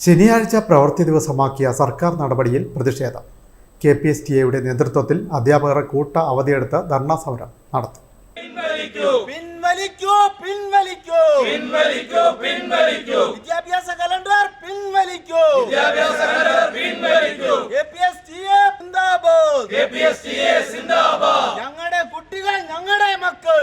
ശനിയാഴ്ച പ്രവൃത്തി ദിവസമാക്കിയ സർക്കാർ നടപടിയിൽ പ്രതിഷേധം. കെ പി എസ് ടി എയുടെ നേതൃത്വത്തിൽ അധ്യാപകർ കൂട്ട അവധിയെടുത്ത് ധർണാ സമരം നടത്തി. പിൻവലിക്കൂ. പിൻവലിക്കൂ പിൻവലിക്കൂ. പിൻവലിക്കൂ പിൻവലിക്കൂ. വിദ്യാഭ്യാസ കലണ്ടർ പിൻവലിക്കൂ. വിദ്യാഭ്യാസ calendar പിൻവലിക്കൂ. K P S T A Zindabad K P S T A സിന്ദാബാദ് ഞങ്ങളുടെ കുട്ടികൾ ഞങ്ങളുടെ മക്കൾ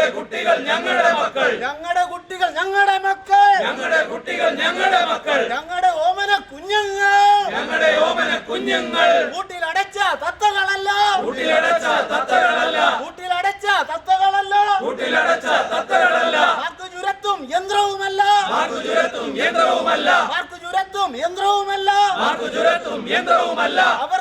ഞങ്ങളുടെ കുട്ടികൾ ഞങ്ങളുടെ മക്കൾ. ഞങ്ങളുടെ കുട്ടികൾ ഞങ്ങളുടെ മക്കൾ. ഞങ്ങളുടെ കുട്ടികൾ ഞങ്ങളുടെ മക്കൾ. ഞങ്ങളുടെ ഓമന കുഞ്ഞുങ്ങൾ. ഞങ്ങളുടെ ഓമന കുഞ്ഞുങ്ങൾ. കൂട്ടിലടച്ച തത്തകളല്ല. കൂട്ടിലടച്ച തത്തകളല്ല. കൂട്ടിലടച്ച തത്തകളല്ല. കൂട്ടിലടച്ച തത്തകളല്ല. വാക്കു ചുരത്തും യന്ത്രവുമല്ല. ചുരത്തും യന്ത്രവുമല്ല. ചുരത്തും യന്ത്രവുമല്ല. ചുരത്തും യന്ത്രവുമല്ല. വേണം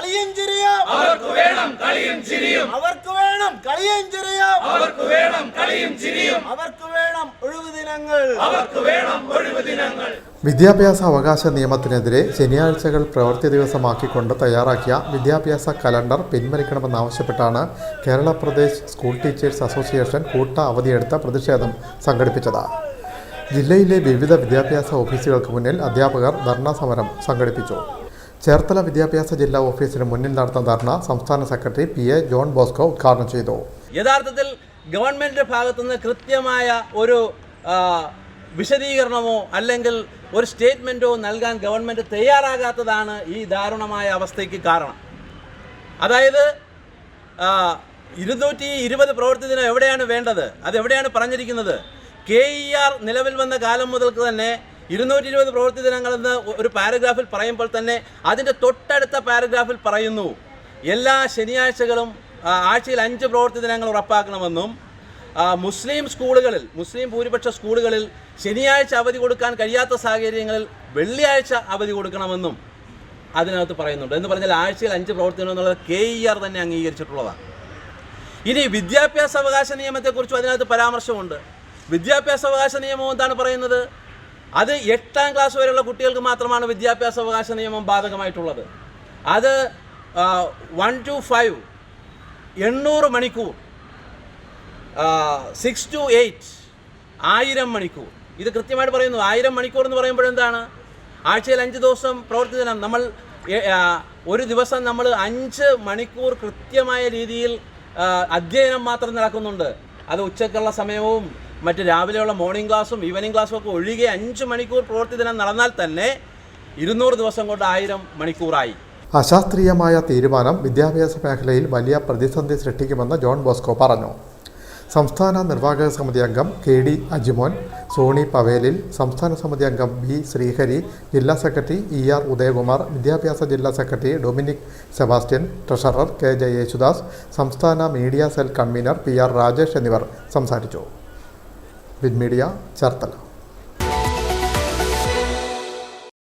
കളിയും ചിരിയും അവർക്ക് വേണം കളിയും ചിരിയും അവർക്ക് വേണം കളിയും ചിരിയും അവർക്ക് വേണം കളിയും ചിരിയും അവർക്ക് വേണം ഒഴിവ് ദിനങ്ങൾ. അവർക്ക് വേണം ഒഴിവ് ദിനങ്ങൾ. വിദ്യാഭ്യാസ അവകാശ നിയമത്തിനെതിരെ ശനിയാഴ്ചകൾ പ്രവൃത്തി ദിവസമാക്കിക്കൊണ്ട് തയ്യാറാക്കിയ വിദ്യാഭ്യാസ calendar പിൻവലിക്കണമെന്നാവശ്യപ്പെട്ടാണ് Kerala Pradesh school teachers association കൂട്ട അവധിയെടുത്ത പ്രതിഷേധം സംഘടിപ്പിച്ചത്. ജില്ലയിലെ വിവിധ വിദ്യാഭ്യാസ ഓഫീസുകൾക്ക് മുന്നിൽ അധ്യാപകർ ധർണാ സമരം സംഘടിപ്പിച്ചു. ചേർത്തല വിദ്യാഭ്യാസ ജില്ലാ ഓഫീസിന് മുന്നിൽ നടന്ന ധർണ സംസ്ഥാന secretary P A John Bosco ഉദ്ഘാടനം ചെയ്തു. യഥാർത്ഥത്തിൽ ഗവൺമെന്റിന്റെ ഭാഗത്തുനിന്ന് കൃത്യമായ ഒരു വിശദീകരണമോ അല്ലെങ്കിൽ ഒരു സ്റ്റേറ്റ്മെന്റോ നൽകാൻ ഗവൺമെന്റ് തയ്യാറാകാത്തതാണ് ഈ ദാരുണമായ അവസ്ഥയ്ക്ക് കാരണം. അതായത് ഇരുന്നൂറ്റി ഇരുപത് പ്രവൃത്തി ദിനം എവിടെയാണ് വേണ്ടത്? അത് എവിടെയാണ് പറഞ്ഞിരിക്കുന്നത്? കെ ഇ ആർ നിലവിൽ വന്ന കാലം മുതൽക്ക് തന്നെ ഇരുന്നൂറ്റി ഇരുപത് പ്രവൃത്തി ദിനങ്ങളെന്ന് ഒരു പാരഗ്രാഫിൽ പറയുമ്പോൾ തന്നെ അതിന്റെ തൊട്ടടുത്ത പാരഗ്രാഫിൽ പറയുന്നു എല്ലാ ശനിയാഴ്ചകളും ആഴ്ചയിൽ അഞ്ച് പ്രവൃത്തി ദിനങ്ങൾ ഉറപ്പാക്കണമെന്നും മുസ്ലിം സ്കൂളുകളിൽ മുസ്ലിം ഭൂരിപക്ഷ സ്കൂളുകളിൽ ശനിയാഴ്ച അവധി കൊടുക്കാൻ കഴിയാത്ത സാഹചര്യങ്ങളിൽ വെള്ളിയാഴ്ച അവധി കൊടുക്കണമെന്നും അതിനകത്ത് പറയുന്നുണ്ട്. എന്ന് പറഞ്ഞാൽ ആഴ്ചയിൽ അഞ്ച് പ്രവർത്തനം എന്നുള്ളത് കെ ഇ ആർ തന്നെ അംഗീകരിച്ചിട്ടുള്ളതാണ്. ഇനി വിദ്യാഭ്യാസ അവകാശ നിയമത്തെക്കുറിച്ചും അതിനകത്ത് പരാമർശമുണ്ട്. വിദ്യാഭ്യാസ അവകാശ നിയമം എന്താണ് പറയുന്നത്? അത് എട്ടാം ക്ലാസ് വരെയുള്ള കുട്ടികൾക്ക് മാത്രമാണ് വിദ്യാഭ്യാസ അവകാശ നിയമം ബാധകമായിട്ടുള്ളത്. അത് വൺ ടു ഫൈവ് എണ്ണൂറ് മണിക്കൂർ സിക്സ് ടു എയ്റ്റ് ആയിരം മണിക്കൂർ. ഇത് കൃത്യമായിട്ട് പറയുന്നു. ആയിരം മണിക്കൂർ എന്ന് പറയുമ്പോൾ എന്താണ്? ആഴ്ചയിൽ അഞ്ച് ദിവസം പ്രവൃത്തി നമ്മൾ ഒരു ദിവസം നമ്മൾ അഞ്ച് മണിക്കൂർ കൃത്യമായ രീതിയിൽ അധ്യയനം മാത്രം നടക്കുന്നുണ്ട്. അത് ഉച്ചക്കുള്ള സമയവും മറ്റ് രാവിലെയുള്ള മോർണിംഗ് ക്ലാസ്സും ഈവനിങ് ക്ലാസ്സും ഒക്കെ ഒഴികെ അഞ്ച് മണിക്കൂർ പ്രവൃത്തി ദിനം നടന്നാൽ തന്നെ ഇരുന്നൂറ് ദിവസം കൊണ്ട് ആയിരം മണിക്കൂറായി. അശാസ്ത്രീയമായ തീരുമാനം വിദ്യാഭ്യാസ മേഖലയിൽ വലിയ പ്രതിസന്ധി സൃഷ്ടിക്കുമെന്ന് ജോൺ ബോസ്കോ പറഞ്ഞു. സംസ്ഥാന നിർവാഹക സമിതി അംഗം K D Ajimon Sony Pavelil സംസ്ഥാന സമിതി അംഗം ബി ശ്രീഹരി ജില്ലാ സെക്രട്ടറി ഇ ആർ ഉദയകുമാർ വിദ്യാഭ്യാസ ജില്ലാ secretary Dominic Sebastian treasurer K J Yesudas സംസ്ഥാന media cell convener P R Rajesh എന്നിവർ സംസാരിച്ചു. വിൻമീഡിയ ചേർത്തല